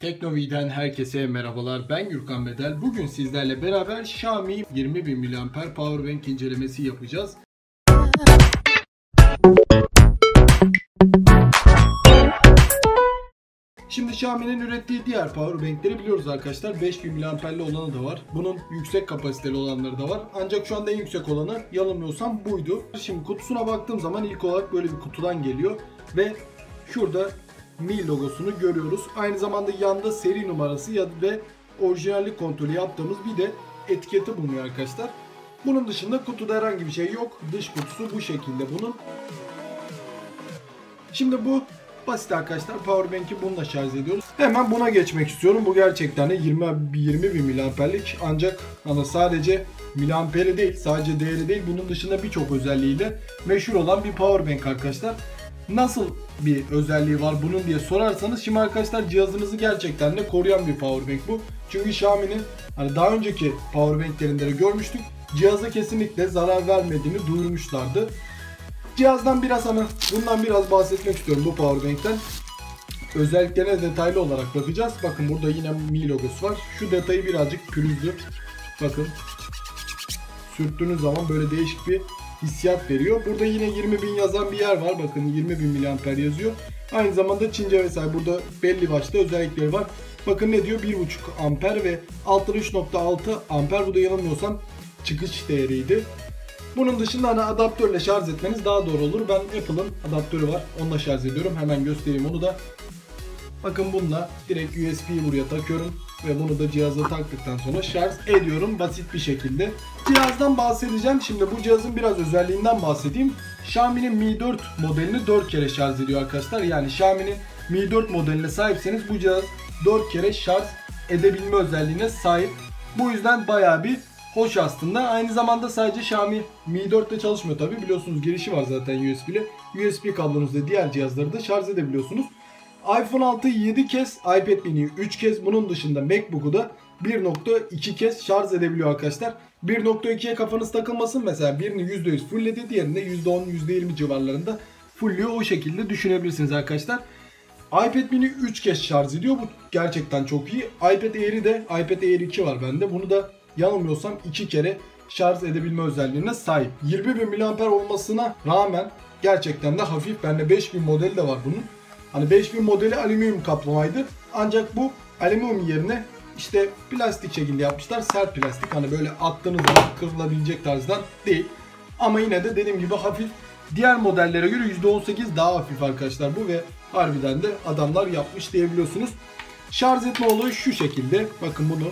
Teknovi'den herkese merhabalar. Ben Gürkan Bedel. Bugün sizlerle beraber Xiaomi 20.000 mAh Powerbank incelemesi yapacağız. Şimdi Xiaomi'nin ürettiği diğer powerbankleri biliyoruz arkadaşlar. 5000 mAh'li olanı da var. Bunun yüksek kapasiteli olanları da var. Ancak şu anda en yüksek olanı yanılmıyorsam buydu. Şimdi kutusuna baktığım zaman ilk olarak böyle bir kutudan geliyor. Ve şurada Mi logosunu görüyoruz. Aynı zamanda yanda seri numarası ya ve orijinallik kontrolü yaptığımız bir de etiketi bulunuyor arkadaşlar. Bunun dışında kutuda herhangi bir şey yok. Dış kutusu bu şekilde bunun. Şimdi bu basit arkadaşlar. Powerbank'i bununla şarj ediyoruz. Hemen buna geçmek istiyorum. Bu gerçekten de 20 20 bin miliamperlik ancak hani sadece miliamperi değil, sadece değeri değil, bunun dışında birçok özelliğiyle meşhur olan bir powerbank arkadaşlar. Nasıl bir özelliği var bunun diye sorarsanız şimdi arkadaşlar cihazınızı gerçekten de koruyan bir powerbank bu. Çünkü Xiaomi'nin hani daha önceki powerbanklerinde de görmüştük. Cihaza kesinlikle zarar vermediğini duyurmuşlardı. Cihazdan biraz hani bundan biraz bahsetmek istiyorum bu powerbank'ten. Özelliklerine detaylı olarak bakacağız. Bakın burada yine Mi logosu var. Şu detayı birazcık pürüzlü. Bakın. Sürttüğünüz zaman böyle değişik bir hissiyat veriyor. Burada yine 20 bin yazan bir yer var. Bakın 20 bin miliamper yazıyor. Aynı zamanda Çince vesaire burada belli başlı özellikleri var. Bakın ne diyor? 1.5 amper ve altta 3.6 amper. Bu da yanılmıyorsam çıkış değeriydi. Bunun dışında hani adaptörle şarj etmeniz daha doğru olur. Ben Apple'ın adaptörü var. Onunla şarj ediyorum. Hemen göstereyim onu da. Bakın bununla direkt USB'yi buraya takıyorum ve bunu da cihaza taktıktan sonra şarj ediyorum basit bir şekilde. Cihazdan bahsedeceğim. Şimdi bu cihazın biraz özelliğinden bahsedeyim. Xiaomi'nin Mi 4 modelini 4 kere şarj ediyor arkadaşlar. Yani Xiaomi'nin Mi 4 modeline sahipseniz bu cihaz 4 kere şarj edebilme özelliğine sahip. Bu yüzden bayağı bir hoş aslında. Aynı zamanda sadece Xiaomi Mi 4 ile çalışmıyor tabi. Biliyorsunuz girişi var zaten USB ile. USB kablonuzla diğer cihazları da şarj edebiliyorsunuz iPhone 6'yı 7 kez, iPad mini'yi 3 kez, bunun dışında MacBook'u da 1.2 kez şarj edebiliyor arkadaşlar. 1.2'ye kafanız takılmasın mesela birini %100 fullledi, diğerini %10, %20 civarlarında fullüyor. O şekilde düşünebilirsiniz arkadaşlar. iPad mini 3 kez şarj ediyor. Bu gerçekten çok iyi. iPad Air'i de, iPad Air 2 var bende. Bunu da yanılmıyorsam 2 kere şarj edebilme özelliğine sahip. 20.000 mAh olmasına rağmen gerçekten de hafif. Bende 5000 modeli de var bunun. Hani 5000 modeli alüminyum kaplamaydı. Ancak bu alüminyum yerine işte plastik şekilde yapmışlar. Sert plastik. Hani böyle attığınız zaman kırılabilecek tarzdan değil. Ama yine de dediğim gibi hafif. Diğer modellere göre %18 daha hafif arkadaşlar bu ve harbiden de adamlar yapmış diyebiliyorsunuz. Şarj etme olayı şu şekilde. Bakın bunu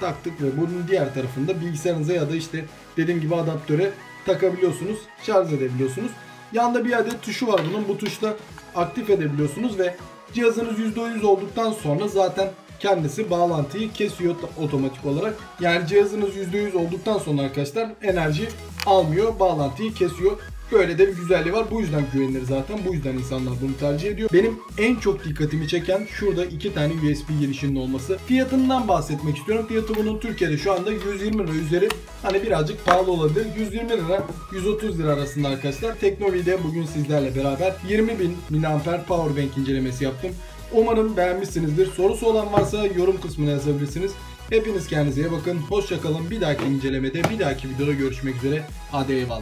taktık ve bunun diğer tarafında bilgisayarınıza ya da işte dediğim gibi adaptöre takabiliyorsunuz. Şarj edebiliyorsunuz. Yanda bir adet tuşu var bunun. Bu tuşla aktif edebiliyorsunuz ve cihazınız %100 olduktan sonra zaten kendisi bağlantıyı kesiyor otomatik olarak. Yani cihazınız %100 olduktan sonra arkadaşlar enerji almıyor, bağlantıyı kesiyor. Böyle de bir güzelliği var. Bu yüzden güvenilir zaten. Bu yüzden insanlar bunu tercih ediyor. Benim en çok dikkatimi çeken şurada iki tane USB girişinin olması. Fiyatından bahsetmek istiyorum. Fiyatı bunun Türkiye'de şu anda 120 lira üzeri. Hani birazcık pahalı olabilir. 120 lira 130 lira arasında arkadaşlar. Teknovi'de bugün sizlerle beraber 20.000 mAh powerbank incelemesi yaptım. Umarım beğenmişsinizdir. Sorusu olan varsa yorum kısmına yazabilirsiniz. Hepiniz kendinize bakın. Hoşçakalın. Bir dahaki incelemede, bir dahaki videoda görüşmek üzere. Hadi eyvallah.